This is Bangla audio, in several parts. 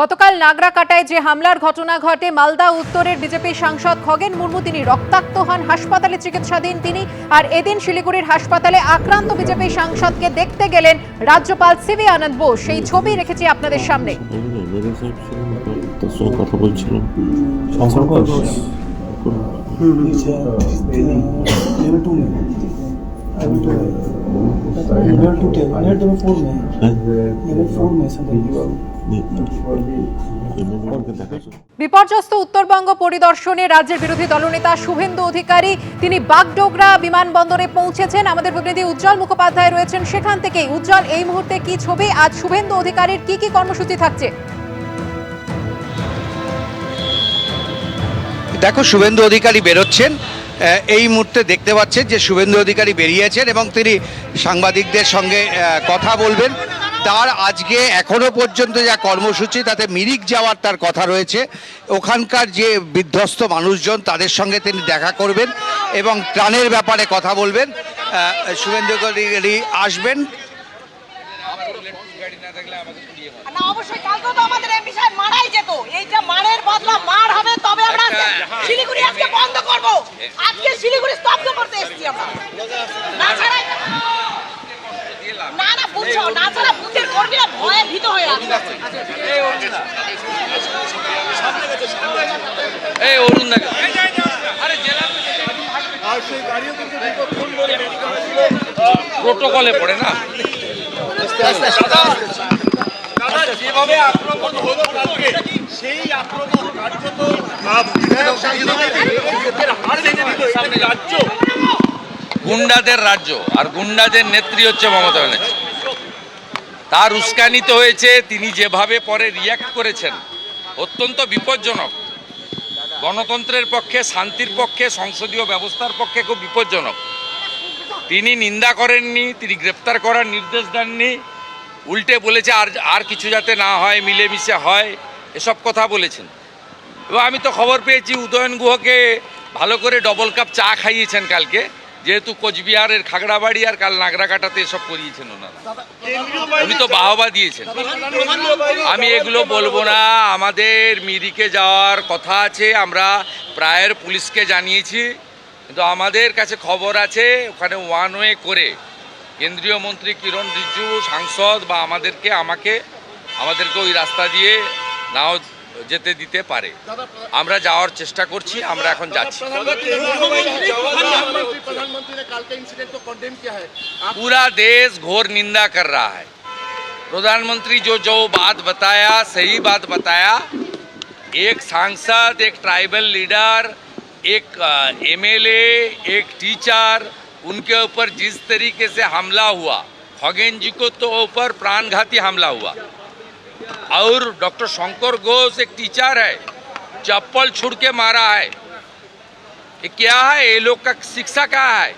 গতকাল নাগরাকাটায় যে হামলার ঘটনা ঘটে, মালদা উত্তরের বিজেপি সাংসদ খগেন মুর্মু, তিনি রক্তাক্ত হন। হাসপাতালে চিকিৎসাধীন তিনি আর এদিন শিলিগুড়ির হাসপাতালে আক্রান্ত বিজেপি সাংসদকে দেখতে গেলেন রাজ্যপাল সিভি আনন্দ বোস। সেই ছবি রেখেছি আপনাদের সামনে। কথা বলছিলাম लेवल टू में level two table level four में হ্যাঁ लेवल फोर में सब এমএলএ দেখা যাচ্ছে বিপর্যস্ত উত্তরবঙ্গ পরিদর্শনে রাজ্যের বিরোধী দলনেতা শুভেন্দু অধিকারী তিনি বাগডোগরা বিমানবন্দরে পৌঁছেছেন আমাদের প্রতিনিধি উজ্জ্বল মুখোপাধ্যায় রয়েছেন সেখান থেকেই উজ্জ্বল এই মুহূর্তে কি ছবি আজ শুভেন্দু অধিকারীর কি কি কর্মসূচি থাকছে দেখো শুভেন্দু অধিকারী বেরোচ্ছেন আহ, এই মুহূর্তে দেখতে পাচ্ছেন যে শুভেন্দু অধিকারী বেরিয়েছেন এবং তিনি সাংবাদিকদের সঙ্গে কথা বলবেন। তার আজকে এখনও পর্যন্ত যা কর্মসূচি, তাতে মিরিক যাওয়ার তার কথা রয়েছে। ওখানকার যে বিধ্বস্ত মানুষজন, তাদের সঙ্গে তিনি দেখা করবেন এবং ত্রাণের ব্যাপারে কথা বলবেন। শুভেন্দু অধিকারী আসবেন। না, অবশ্যই তো আমাদের মারাই যেত। এইটা মারের বদলা মার হবে তবে আমরা শিলিগুড়ি আজকে বন্ধ করব আজকে শিলিগুড়ি স্তব্ধ করতে এসেছি আমরা না ছাড়া না না বুঝছ না ছাড়া বুথের কর্মীরা ভয়ে ভীত হয়ে আছে এই অরুণ দেখো প্রোটোকলে পড়ে না? যেভাবে আক্রমণ হলো সেই আক্রমণ কার্যত রাজ্য। গুন্ডাদের রাজ্য আর গুন্ডাদের নেত্রী হচ্ছে মমতা ব্যানার্জি। তার উস্কানিত হয়েছে তিনি যেভাবে পরে রিয়াক্ট করেছেন অত্যন্ত বিপজ্জনক। গণতন্ত্রের পক্ষে শান্তির পক্ষে সংসদীয় ব্যবস্থার পক্ষে খুব বিপজ্জনক। তিনি নিন্দা করেননি, তিনি গ্রেপ্তার করার নির্দেশ দেননি। উল্টে বলেছে আর আর কিছু যাতে না হয়, মিলেমিশে হয়, এসব কথা বলেছেন। এবং আমি তো খবর পেয়েছি, উদয়ন গুহকে ভালো করে ডবল কাপ চা খাইয়েছেন কালকে। যেহেতু কোচবিহারের খাগড়াবাড়ি আর কাল নাগরাকাটাতে এসব করিয়েছেন ওনারা। উনি তো বাহবা দিয়েছেন। আমি এগুলো বলব না, আমাদের মিরিকে যাওয়ার কথা আছে, আমরা প্রায়ের পুলিশকে জানিয়েছি। কিন্তু আমাদের কাছে খবর আছে ওখানে ওয়ান ওয়ে করে কেন্দ্রীয় মন্ত্রী কিরণ রিজিজু সাংসদ বা আমাদেরকে আমাকে আমাদেরকে ওই রাস্তা দিয়ে নাও যেতে দিতে পারে আমরা যাওয়ার চেষ্টা করছি আমরা এখন যাচ্ছি प्रधानमंत्री ने कल के इंसिडेंट को कंडेम किया है पूरा देश घोर निंदा कर रहा है प्रधानमंत्री जो जो बात बताया सही बात बताया एक सांसद एक ट्राइबल लीडर एक एमएलए एक टीचर, उनके ऊपर जिस तरीके से हमला हुआ खगेन जी को तो ऊपर प्राणघाती हमला हुआ। और डॉक्टर शंकर घोष एक टीचर है, चप्पल छुड़ के मारा है। ये क्या है? ये लोग का शिक्षा क्या है?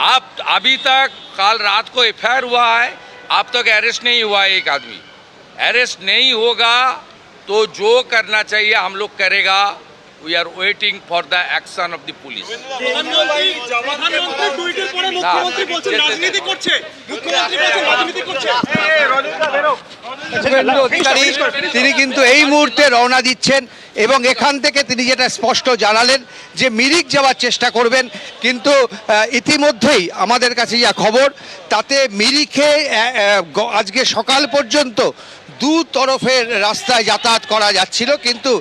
आप, अभी तक, कल रात को एफ़ हुआ है, अब तक अरेस्ट नहीं हुआ है एक आदमी। अरेस्ट नहीं होगा तो जो करना चाहिए हम लोग करेगा। We are waiting for the action of the police তিনি কিন্তু এই মুহূর্তে রওনা দিচ্ছেন এবং এখান থেকে তিনি যেটা স্পষ্ট জানালেন যে মিরিক যাওয়ার চেষ্টা করবেন কিন্তু ইতিমধ্যেই আমাদের কাছে যা খবর তাতে মিরিখে আজকে সকাল পর্যন্ত দু তরফের রাস্তায় যাতায়াত করা যাচ্ছিল কিন্তু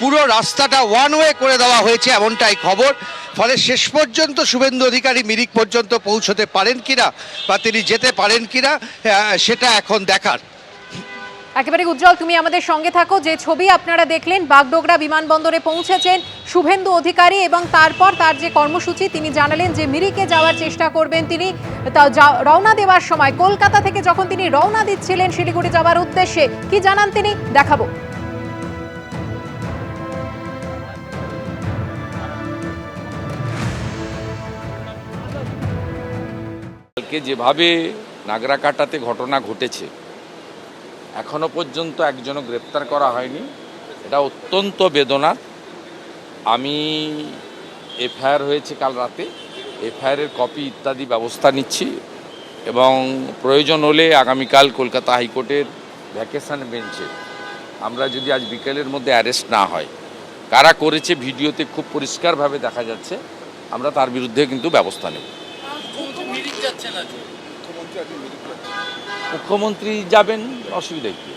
পুরো রাস্তাটা ওয়ান ওয়ে করে দেওয়া হয়েছে এমনটাই খবর। ফলে শেষ পর্যন্ত শুভেন্দু অধিকারী মিরিক পর্যন্ত পৌঁছতে পারেন কিনা বা তিনি যেতে পারেন কিনা সেটা এখন দেখার। একেবারে উজ্জ্বল, তুমি আমাদের সঙ্গে থাকো। যে ছবি আপনারা দেখলেন, বাগডোগরা বিমানবন্দরে পৌঁছেছেন শুভেন্দু অধিকারী এবং তারপর তার যে কর্মসূচি, তিনি জানালেন যে মিরিকে যাওয়ার চেষ্টা করবেন তিনি। তা রওনা দেওয়ার সময়, কলকাতা থেকে যখন তিনি রওনা দিচ্ছিলেন শিলিগুড়ি যাওয়ার উদ্দেশ্যে, কি জানান তিনি? দেখাবো। কালকে যেভাবে নাগরাকাটাতে ঘটনা ঘটেছে, এখনও পর্যন্ত একজনও গ্রেপ্তার করা হয়নি। এটা অত্যন্ত বেদনার। আমি এফআইআর হয়েছে কাল রাতে এফআইআরের কপি ইত্যাদি ব্যবস্থা নিচ্ছি এবং প্রয়োজন হলে আগামীকাল কলকাতা হাইকোর্টের ভ্যাকেশন বেঞ্চে আমরা যদি আজ বিকেলের মধ্যে অ্যারেস্ট না হয়। কারা করেছে ভিডিওতে খুব পরিষ্কারভাবে দেখা যাচ্ছে, আমরা তার বিরুদ্ধে কিন্তু ব্যবস্থা নেব। মুখ্যমন্ত্রী যাবেন অসুবিধা কি?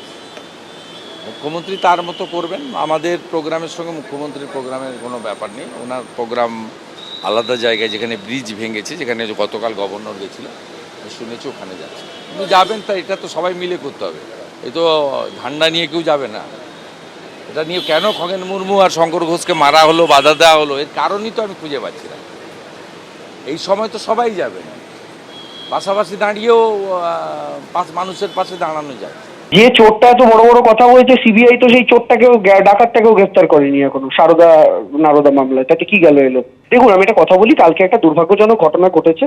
মুখ্যমন্ত্রী তার মতো করবেন। আমাদের প্রোগ্রামের সঙ্গে মুখ্যমন্ত্রীর প্রোগ্রামের কোনো ব্যাপার নেই। ওনার প্রোগ্রাম আলাদা জায়গায় যেখানে ব্রিজ ভেঙেছে যেখানে গতকাল গভর্নর গেছিল শুনেছি ওখানে যাচ্ছে। উনি যাবেন তা এটা তো সবাই মিলে করতে হবে। এই তো ঝান্ডা নিয়ে কেউ যাবে না। এটা নিয়ে কেন খগেন মুর্মু আর শঙ্কর ঘোষকে মারা হলো বাধা দেওয়া হলো এর কারণই তো আমি খুঁজে পাচ্ছি না। এই সময় তো সবাই যাবে পাশাপাশি দাঁড়িয়েও পাঁচ মানুষের পাশে দাঁড়ানো যায়। যে চোরটা এত বড় বড় কথা বলছে, সিবিআই তো সেই চোরটাকেও ডাকাতটাকেও গ্রেফতার করেনি এখনও, সারদা, নারদা মামলায়। তাতে কি গেল এলো? দেখুন, আমি একটা কথা বলি, কালকে একটা দুর্ভাগ্যজনক ঘটনা ঘটেছে।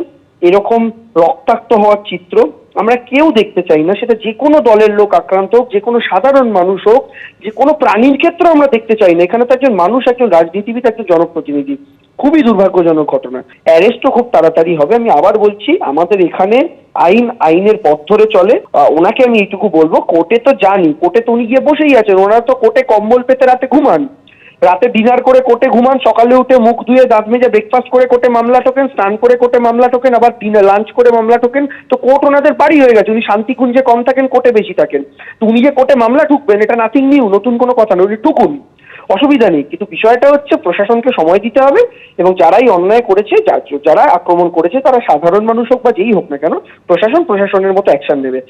এরকম রক্তাক্ত হওয়ার চিত্র আমরা কেউ দেখতে চাই না, সেটা যে কোনো দলের লোক, আক্রান্ত হোক, যে কোনো সাধারণ মানুষ হোক, যে কোনো প্রাণীর ক্ষেত্রে আমরা দেখতে চাই না। এখানে তো একজন মানুষ, একজন রাজনীতিবিদ, একজন জনপ্রতিনিধি। খুবই দুর্ভাগ্যজনক ঘটনা। অ্যারেস্টও খুব তাড়াতাড়ি হবে। আমি আবার বলছি, আমাদের এখানে আইন, আইনের পথ ধরে চলে। ওনাকে আমি এইটুকু বলব, কোর্টে তো জানি কোর্টে তো উনি গিয়ে বসেই আছেন। ওনারা তো কোর্টে কম্বল পেতে রাতে ঘুমান। রাতে ডিনার করে কোর্টে ঘুমান, সকালে উঠে মুখ ধুয়ে দাঁত মেজে ব্রেকফাস্ট করে কোর্টে মামলা ঠোকেন, স্নান করে কোর্টে মামলা ঠোকেন, আবার ডিনার লাঞ্চ করে মামলা ঠোকেন। তো কোর্ট ওনাদের বাড়ি হয়ে গেছে, উনি শান্তিকুঞ্জে কম থাকেন কোর্টে বেশি থাকেন। তো উনি যে কোর্টে মামলা ঠুকবেন, এটা নাথিং নিউ নতুন কোনো কথা নয়, উনি ঠুকুন। অসুবিধা নেই, কিন্তু বিষয়টা হচ্ছে প্রশাসনকে সময় দিতে হবে এবং যারাই অন্যায় করেছে যারা আক্রমণ করেছে, তারা সাধারণ মানুষ হোক বা যেই হোক না কেন, প্রশাসন প্রশাসনের মতো অ্যাকশন নেবে।